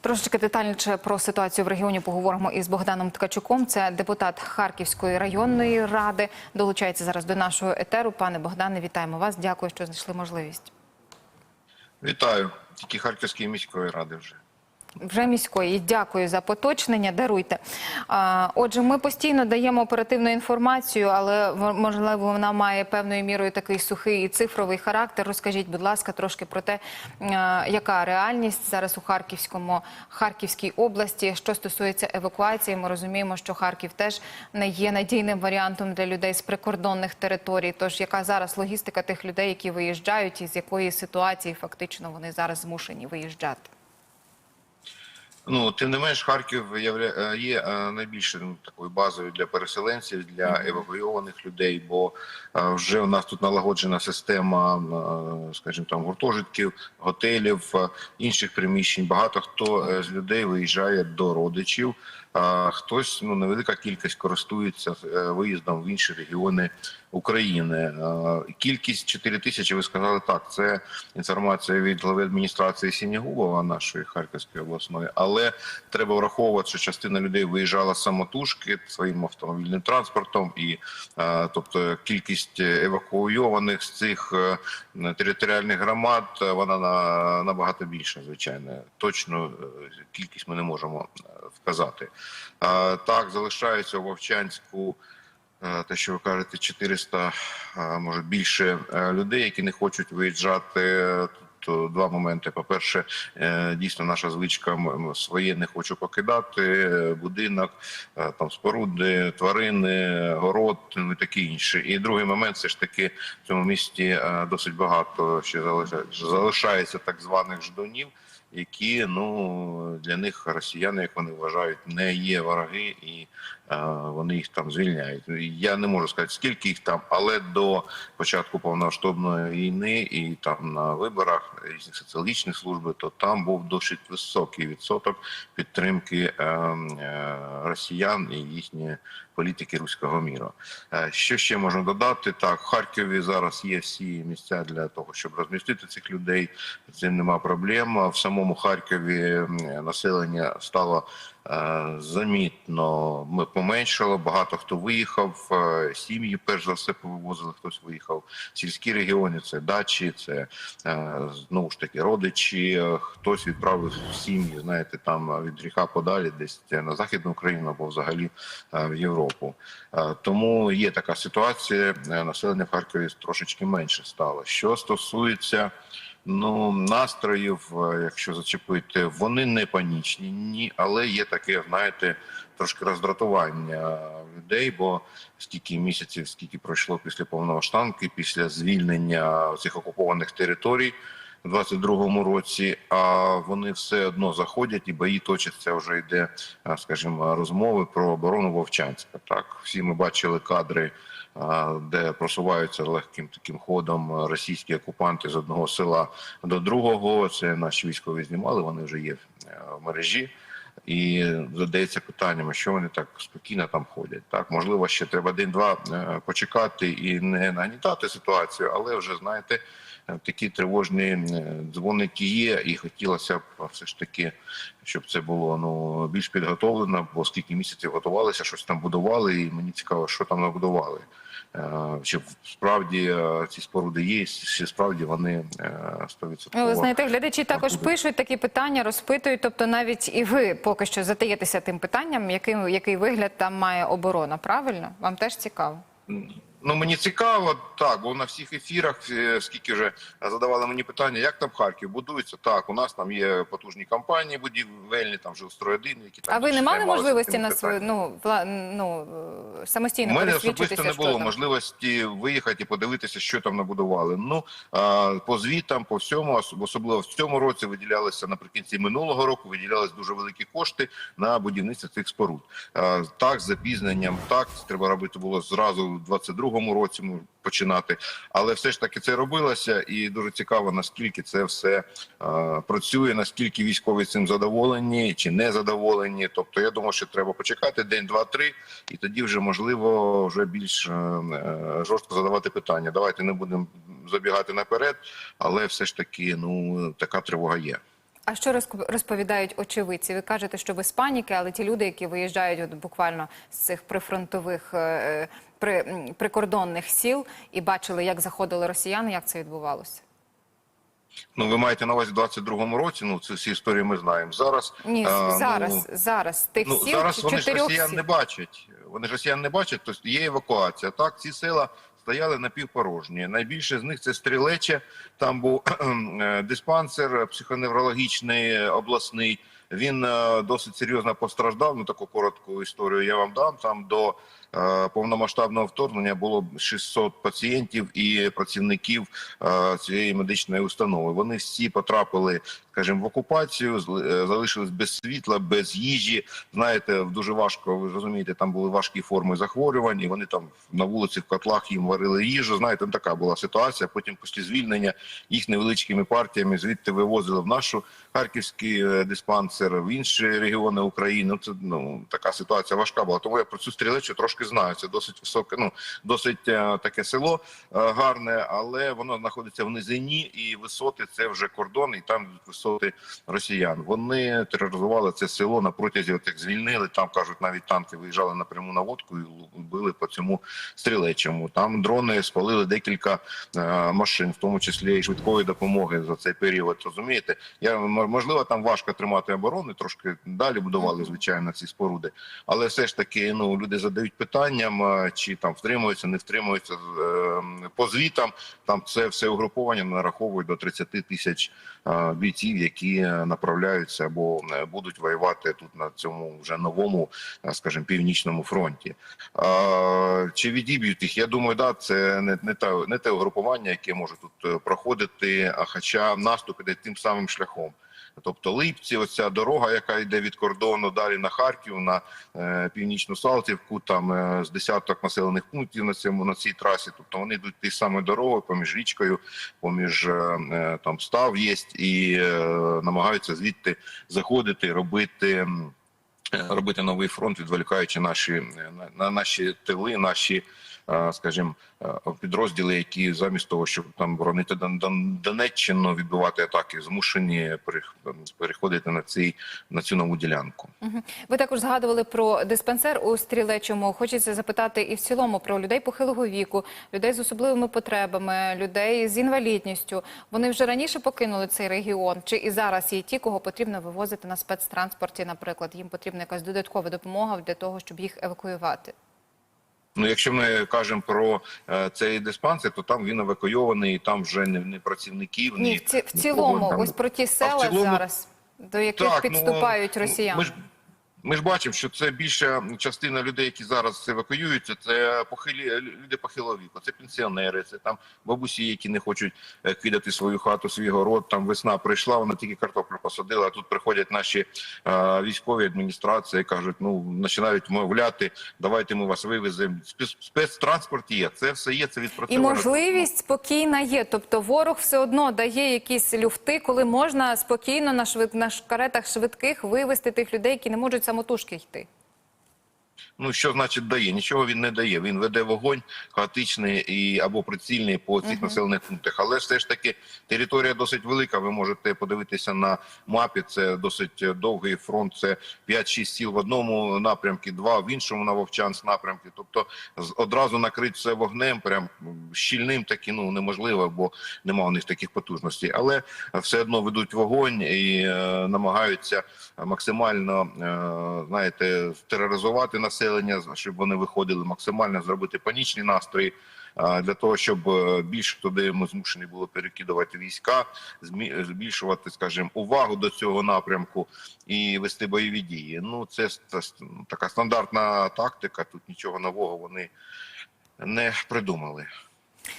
Трошечки детальніше про ситуацію в регіоні поговоримо із Богданом Ткачуком. Це депутат Харківської районної ради. Долучається зараз до нашого етеру. Пане Богдане, вітаємо вас. Дякую, що знайшли можливість. Вітаю. Тільки Харківської міської ради вже. Вже міської. Дякую за поточнення. Даруйте. Отже, ми постійно даємо оперативну інформацію, але можливо вона має певною мірою такий сухий і цифровий характер. Розкажіть, будь ласка, трошки про те, яка реальність зараз у Харківському Харківській області. Що стосується евакуації, ми розуміємо, що Харків теж не є надійним варіантом для людей з прикордонних територій. Тож яка зараз логістика тих людей, які виїжджають, і з якої ситуації фактично вони зараз змушені виїжджати? Ну тим не менш, Харків е, є е, найбільшою такою базою для переселенців, для евакуйованих людей. Бо е, вже у нас тут налагоджена система, скажімо, там гуртожитків, готелів, інших приміщень. Багато хто з людей виїжджає до родичів. Хтось ну невелика кількість користується е, виїздом в інші регіони України. Е, Кількість 4 тисячі. Ви сказали так. Це інформація від глави адміністрації Сінягубова, нашої Харківської обласної. Але треба враховувати, що частина людей виїжджала самотужки своїм автомобільним транспортом, і е, тобто кількість евакуйованих з цих територіальних громад вона на набагато більша, звичайно. Точно кількість ми не можемо вказати. Так, залишаються у Вовчанську. е, Те, що ви кажете, 400, е, може більше е, людей, які не хочуть виїжджати. Тут е, два моменти. По-перше, е, дійсно наша звичка своє не хочу покидати. Будинок, там споруди, тварини, город ну, і таке інше. І другий момент, все ж таки в цьому місті досить багато ще залишається, залишається так званих ждунів які ну для них росіяни, як вони вважають, не є вороги, і е, вони їх там звільняють. Я не можу сказати, скільки їх там, але до початку повномасштабної війни і там на виборах різних соціологічних служб, то там був досить високий відсоток підтримки е, е, росіян і їхньої політики руського міру. Е, Що ще можна додати? Так, в Харкові зараз є всі місця для того, щоб розмістити цих людей. З цим нема проблем. В самому Харкові населення стало замітно м- поменшало. Багато хто виїхав. е, Сім'ї, перш за все, повивозили. Хтось виїхав. Сільські регіони це дачі, це е, знову ж таки родичі. е, Хтось відправив сім'ї, знаєте, там е, від гріха подалі, десь на західну Україну або взагалі е, в Європу. Е, Тому є така ситуація. е, Населення в Харкові трошечки менше стало. Що стосується ну настроїв, е, якщо зачепити, вони не панічні, ні, але є таке, знаєте, трошки роздратування людей, бо скільки місяців, скільки пройшло після повномасштабки, після звільнення цих окупованих територій. У 22-му році, а вони все одно заходять і бої точаться. Вже йде, скажімо, розмови про оборону Вовчанська. Так, всі ми бачили кадри, де просуваються легким таким ходом російські окупанти з одного села до другого. Це наші військові знімали. Вони вже є е, в мережі. І задається питанням, що вони так спокійно там ходять. Так, можливо, ще треба день-два е, почекати і не нагнітати ситуацію, але вже знаєте, е, такі тривожні дзвоники є, і хотілося б все ж таки, щоб це було ну більш підготовлено, бо скільки місяців готувалися, щось там будували, і мені цікаво, що там набудували. Е, Чи справді е, ці споруди є, чи справді вони е, 100%? Ну, Ви знаєте, глядачі також пишуть такі питання, розпитують. Тобто, навіть і ви поки що затаєтеся тим питанням, який, який вигляд там має оборона. Правильно? Вам теж цікаво? Ну мені цікаво, так, бо на всіх ефірах, е, скільки вже задавали мені питання, як там Харків будується. Так, у нас там є потужні компанії будівельні, там вже строй які там А ви не мали можливості на свою ну вла, ну е, самостійно У мене особисто не було там? можливості виїхати і подивитися, що там набудували. Ну а, по звітам, по всьому, ос- особливо в цьому році, виділялися наприкінці минулого року. Виділялись дуже великі кошти на будівництво цих споруд. Так, з запізненням, так треба робити було зразу в 22-му році. Починати, але все ж таки це робилося, і дуже цікаво, наскільки це все е, працює, наскільки військові цим задоволені чи не задоволені. Тобто, я думаю, що треба почекати день, два, три, і тоді вже можливо вже більш е, е, жорстко задавати питання. Давайте не будемо забігати наперед, але все ж таки, ну така тривога є. А що розповідають очевидці? Ви кажете, що без паніки, але ті люди, які виїжджають от буквально з цих прифронтових е, при, прикордонних сіл і бачили, як заходили росіяни, як це відбувалося? Ну, ви маєте на увазі в 22-му році. Ну, це всі історії ми знаємо. Зараз Ні, е, зараз, ну, зараз тих Ну, сіл зараз вони ж росіян сіл. не бачать. Вони ж росіян не бачать, тобто є евакуація. Так, ці села стояли напівпорожні. Найбільше з них це стрілече. Там був е, диспансер психоневрологічний е, обласний. Він е, досить серйозно постраждав. Ну таку коротку історію я вам дам. Там до е, повномасштабного вторгнення було 600 пацієнтів і працівників е, цієї медичної установи. Вони всі потрапили, скажімо, в окупацію, е, залишились без світла, без їжі. Знаєте, дуже важко. Ви розумієте, там були важкі форми захворювань, і вони там на вулиці в котлах їм варили їжу. Знаєте, ну, така була ситуація. Потім після звільнення їх невеличкими партіями звідти вивозили в нашу харківський е, диспансер, в інші регіони України. Ну, Це ну така ситуація важка була. Тому я про цю стрілечу трошки знаю. Це досить високе, ну досить е, таке село гарне, але воно знаходиться в низині, і висоти це вже кордон, і там висоти росіян. Вони тероризували це село на протязі от як звільнили. Там кажуть, навіть танки виїжджали напряму на водку і били по цьому стрілечому. Там дрони спалили декілька е, машин, в тому числі і швидкої допомоги за цей період. Розумієте, я можливо там важко тримати оборони, трошки далі будували звичайно ці споруди, але все ж таки ну люди задають питанням, е, чи там втримуються, не втримуються е, по звітам. Там це все угруповання нараховують до 30 тисяч е, бійців, які е, направляються або е, будуть воювати тут на цьому вже новому, е, скажімо, північному фронті. А, Чи відіб'ють їх? Я думаю, да, це не, не та не те угрупування, яке може тут проходити. Хоча наступ іде тим самим шляхом. Тобто Липці, оця дорога, яка йде від кордону далі на Харків, на е, північну Салтівку, там е, з десяток населених пунктів на цьому на цій трасі. Тобто вони йдуть тією самою дорогою поміж річкою, поміж е, е, там став є і е, намагаються звідти заходити, робити. е, Робити новий фронт, відволікаючи наші е, на, на наші тили, наші, скажімо, підрозділи, які замість того, щоб там боронити Дон- Дон- Донеччину, відбивати атаки, змушені перех- переходити на цей на цю нову ділянку. Ви також згадували про диспансер у стрілечому. Хочеться запитати і в цілому про людей похилого віку, людей з особливими потребами, людей з інвалідністю. Вони вже раніше покинули цей регіон. Чи і зараз є ті, кого потрібно вивозити на спецтранспорті? Наприклад, їм потрібна якась додаткова допомога для того, щоб їх евакуювати. Ну, якщо ми кажемо про е, цей диспансер, то там він евакуйований, і там вже не, не працівників, Ні, ні в, ці, в цілому, там. ось про ті села цілому- зараз, до яких так, підступають ну, росіяни. Ми ж, ми ж бачимо, що це більша частина людей, які зараз евакуюються, це похилі люди похилого віку, це пенсіонери, це там бабусі, які не хочуть е, кидати свою хату, свій город. Там весна прийшла, вона тільки картоплю посадила. А тут приходять наші е, військові адміністрації, кажуть, ну починають мовляти, давайте ми вас вивеземо. Спец- Спецтранспорт є, це все є. Це І відпрацьовано. можливість спокійна є. Тобто ворог все одно дає якісь люфти, коли можна спокійно на швид на каретах швидких вивести тих людей, які не можуть самотужки йти. Ну що значить дає? Нічого він не дає. Він веде вогонь хаотичний і або прицільний по цих населених пунктах. Але все ж таки територія досить велика. Ви можете подивитися на мапі. Це досить довгий фронт. Це 5-6 сіл в одному напрямку, два в іншому на Вовчанськ напрямку. Тобто одразу накрити все вогнем, прям щільним таки ну неможливо, бо немає у них таких потужностей. Але все одно ведуть вогонь і е, намагаються максимально е, знаєте тероризувати населення, щоб вони виходили максимально зробити панічні настрої. Для того щоб е, більше туди ми змушені були перекидувати війська, збільшувати, скажімо, увагу до цього напрямку і вести бойові дії. Ну це ст- така стандартна тактика. Тут нічого нового вони не придумали.